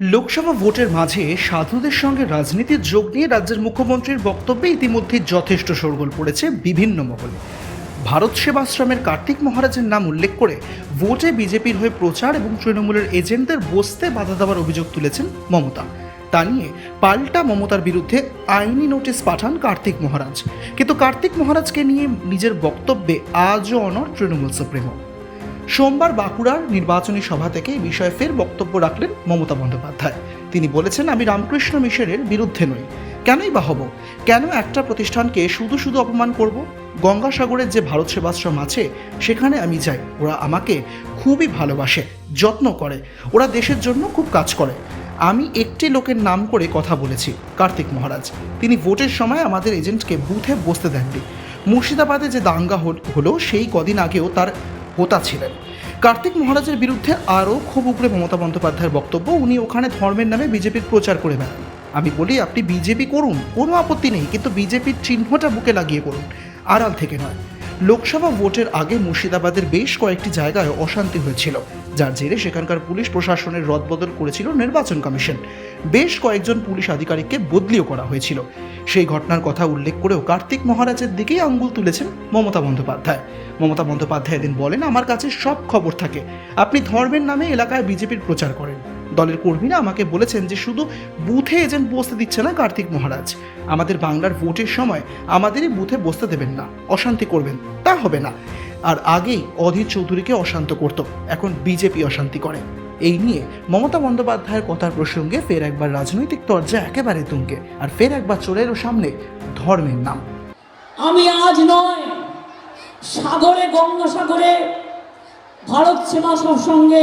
লোকসভা ভোটের মাঝে সাধুদের সঙ্গে রাজনীতির যোগ নিয়ে রাজ্যের মুখ্যমন্ত্রীর বক্তব্যে ইতিমধ্যে যথেষ্ট শোরগোল পড়েছে বিভিন্ন মহলে। ভারত সেবাশ্রমের কার্তিক মহারাজের নাম উল্লেখ করে ভোটে বিজেপির হয়ে প্রচার এবং তৃণমূলের এজেন্টদের বসতে বাধা দেওয়ার অভিযোগ তুলেছেন মমতা। তা নিয়ে পাল্টা মমতার বিরুদ্ধে আইনি নোটিশ পাঠান কার্তিক মহারাজ। কিন্তু কার্তিক মহারাজকে নিয়ে নিজের বক্তব্যে আজও অনর তৃণমূল সুপ্রিমো। সোমবার বাঁকুড়ার নির্বাচনী সভা থেকে এই বিষয়ে ফের বক্তব্য রাখলেন মমতা বন্দ্যোপাধ্যায়। তিনি বলেছেন, আমি রামকৃষ্ণ মিশনের বিরুদ্ধে নই। কেনই বা হব? কেন একটা প্রতিষ্ঠানকে শুধু শুধু অপমান করব? গঙ্গাসাগরের যে ভারত সেবাশ্রম আছে, সেখানে আমি যাই। ওরা আমাকে খুবই ভালোবাসে, যত্ন করে। ওরা দেশের জন্য খুব কাজ করে। আমি একটি লোকের নাম করে কথা বলেছি, কার্তিক মহারাজ। তিনি ভোটের সময় আমাদের এজেন্টকে বুথে বসতে দেননি। মুর্শিদাবাদে যে দাঙ্গা হলো, সেই কদিন আগেও তার হোতা ছিলেন। কার্তিক মহারাজের বিরুদ্ধে আরও খুব উপরে মমতা বন্দ্যোপাধ্যায়ের বক্তব্য, উনি ওখানে ধর্মের নামে বিজেপির প্রচার করে বেড়ান। আমি বলি, আপনি বিজেপি করুন, কোনো আপত্তি নেই, কিন্তু বিজেপির চিহ্নটা বুকে লাগিয়ে করুন আড়াল থেকে নয়। লোকসভা ভোটের আগে মুর্শিদাবাদের বেশ কয়েকটি জায়গায় অশান্তি হয়েছিল। যার জেরে সেখানকার পুলিশ প্রশাসনের রদবদল করেছিল নির্বাচন কমিশন। বেশ কয়েকজন পুলিশ আধিকারিককে বদলিও করা হয়েছিল। সেই ঘটনার কথা উল্লেখ করেও কার্তিক মহারাজের দিকেই আঙ্গুল তুলেছেন মমতা বন্দ্যোপাধ্যায়। মমতা বন্দ্যোপাধ্যায় এদিন বলেন, আমার কাছে সব খবর থাকে। আপনি ধর্মের নামে এলাকায় বিজেপির প্রচার করেন। দলের কর্মীরা আমাকে বলেছেন যে শুধু বুথে এজেন্ট বসতে দিচ্ছে না কার্তিক মহারাজ। আমাদের বাংলার ভোটের সময় আমাদেরই বুথে বসতে দেবেন না, অশান্তি করবেন, তা হবে না। আর আগেই অধীর চৌধুরীকে অশান্ত করত, এখন বিজেপি অশান্তি করে। এই নিয়ে মমতা বন্দ্যোপাধ্যায়ের কথার প্রসঙ্গে ফের একবার রাজনৈতিক তর্জা একেবারে তুঙ্গে, আর ফের একবার চলে এলো সামনে ধর্মের নাম। আমি আজ নয়, সাগরে, গঙ্গাসাগরে, ভারত সেবা সঙ্গে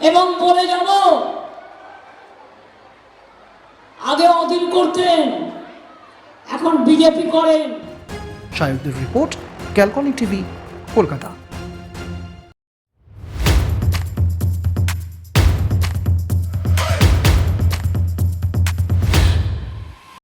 এবং বলে যাব আগে অধীন করতেন এখন বিজেপি করেন। সায়কদের রিপোর্ট ক্যালকনি টিভি কলকাতা।